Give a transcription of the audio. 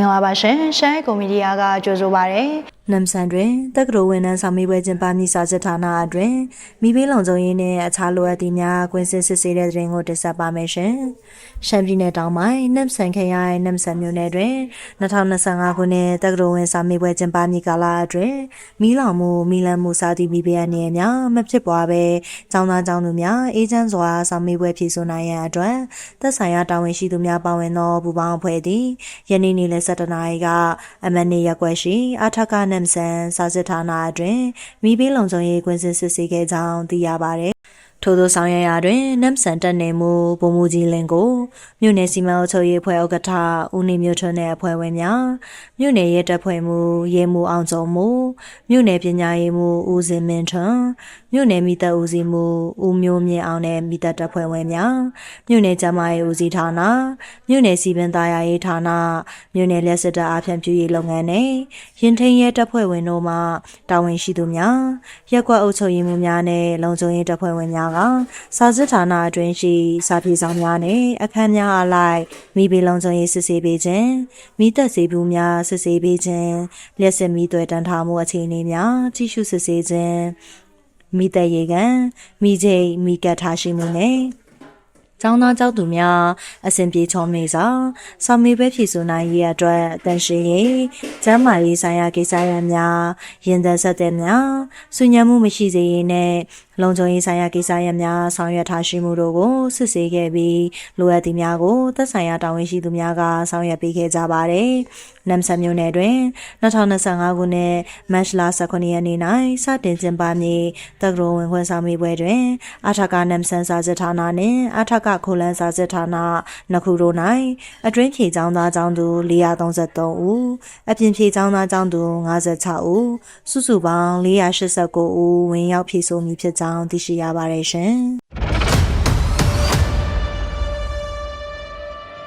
င်္ဂလာပါရှင်ရှမ်းကွန်မီဒီယာကကြိုဆိုပါရစေနမ်ဆန်တွင်တက္ကသိုလ်ဝန်ထမ်းဆောင်မိပွဲကျင်းပမည့်စာစစ်ဌာနအတွင်မိဘေးလုံခြုံရေးနှင့်အခြားလိုအပ်သည့်များကွင်းစစ်စစ်ဆေးတဲ့တဲ့ရင်ကိုတင်ဆက်ပါမယ်ရှင်။ရှမ်းပြည်နယ်တောင်ပိုင်းနမ်ဆန်ခရိုင်နမ်ဆန်မြို့နယ်တွင်2025ခုနှစ်တက္ကသိုလ်ဝန်ဆောင်မိပွဲကျင်းပမည့်ကာလအတွင်မီးလောင်မှုမီးလန့်မှုစသည့်မိဘေးအန္တရာယ်များမဖြစ်ပွားဘဲကျောင်းသားကျောင်းသူများအေဂျင့်စွာဆောင်မိပွဲဖြည့်ဆို့နိုင်ရန်အတွက်သက်ဆိုင်ရာတာဝန်ရှိသူများပါဝင်သောပူးပေါင်းအဖွဲ့သည်ယနေ့နေ့လယ်7နာရီကအမန်နေရက်ွက်ရှိအထက်ကနမ်ဆန်စာစစ်ဌာနအတွင်မိဘေးလုံခြုံရေးကွင်းစစ်စစ်ဆေးခဲ့ကြောင်းသိရပါတယ်။ ထို့သောဆောင်ရွက်ရာတွင်နမ်ဆန်တက်နေမှုဗိုလ်မှူးကြီးလင်ကိုမြို့နယ်စီမံအုပ်ချုပ်ရေးအဖွဲ့ဥက္ကဋ္ဌဦးနေမျိုးထွန်းတဲ့အဖွဲ့ဝင်များမြို့နယ်ရဲတပ်ဖွဲ့မှရဲမှူအောင်စုံမှုမြို့နယ်ပညာရေးမှဦးစင်မင်းထွန်းမြို့နယ်မိသက်ဦးစီးမှုဦးမျိုးမြင့်အောင်နဲ့မိသက်တပ်ဖွဲ့ဝင်များမြို့နယ်ကျန်းမာရေးဦးစီးဌာနမြို့နယ်စီပင်သားရေးဌာနမြို့နယ်လက်စစ်တပ်အဖျံပြူရေးလုပ်ငန်းနဲ့ရင်ထင်းရဲတပ်ဖွဲ့ဝင်တို့မှတာဝန်ရှိသူများရက်ကွက်အုပ်ချုပ်ရေးမှူးများနဲ့လုံခြုံရေးတပ်ဖွဲ့ဝင်များကစာစစ်ဌာနအတွင်းရှိစာပြေဆောင်များနဲ့အခန်းများအလိုက်မိဘလုံခြုံရေးစစ်ဆေးပေးခြင်းမိသက်စေဘူးများစစ်ဆေးပေးခြင်းလျှက်စစ်မိသွဲတန်းထားမှုအခြေအနေများကြီးစုစစ်ဆေးခြင်းမိသက်ရေကန်မိချိတ်မိကတ်ထားရှိမှုနဲ့ကျောင်းသားကျောင်းသူများအစဉ်ပြေချောမေစွာဆောင်းမေပဲဖြည့်ဆိုနိုင်ရေးအတွက်အတန်ရှိရေးကျမ်းမာရေးဆိုင်ရာကိစ္စရပ်များရင်သက်ဆက်တဲ့များစုညံမှုမရှိစေရေးနဲ့ လုံခြုံရေးဆိုင်ရာကိစ္စရပ်များဆောင်ရွက်ထားရှိမှုတို့ကိုစစ်ဆေးခဲ့ပြီးလိုအပ်သည့်များကိုသက်ဆိုင်ရာတာဝန်ရှိသူများကဆောင်ရွက်ပေးခဲ့ကြပါတယ်။နမ်ဆန်မြို့နယ်တွင်2025ခုနှစ်မတ်လ19ရက်နေ့၌စတင်ကျင်းပမည့်တက္ကသိုလ်ဝင်ခွင့်ဆောင်မိပွဲတွင်အထကနမ်ဆန်စာစစ်ဌာနနှင့်အထကခိုလန်စာစစ်ဌာနနှစ်ခုတို့၌အတွင်းဖြေကျောင်းသားကျောင်းသူ433ဦးအပြင်ဖြေကျောင်းသားကျောင်းသူ56ဦးစုစုပေါင်း489ဦးဝင်ရောက်ဖြည့်ဆို့မည်ဖြစ်ကြောင်းသိရှိရပါတယ်ရှင်။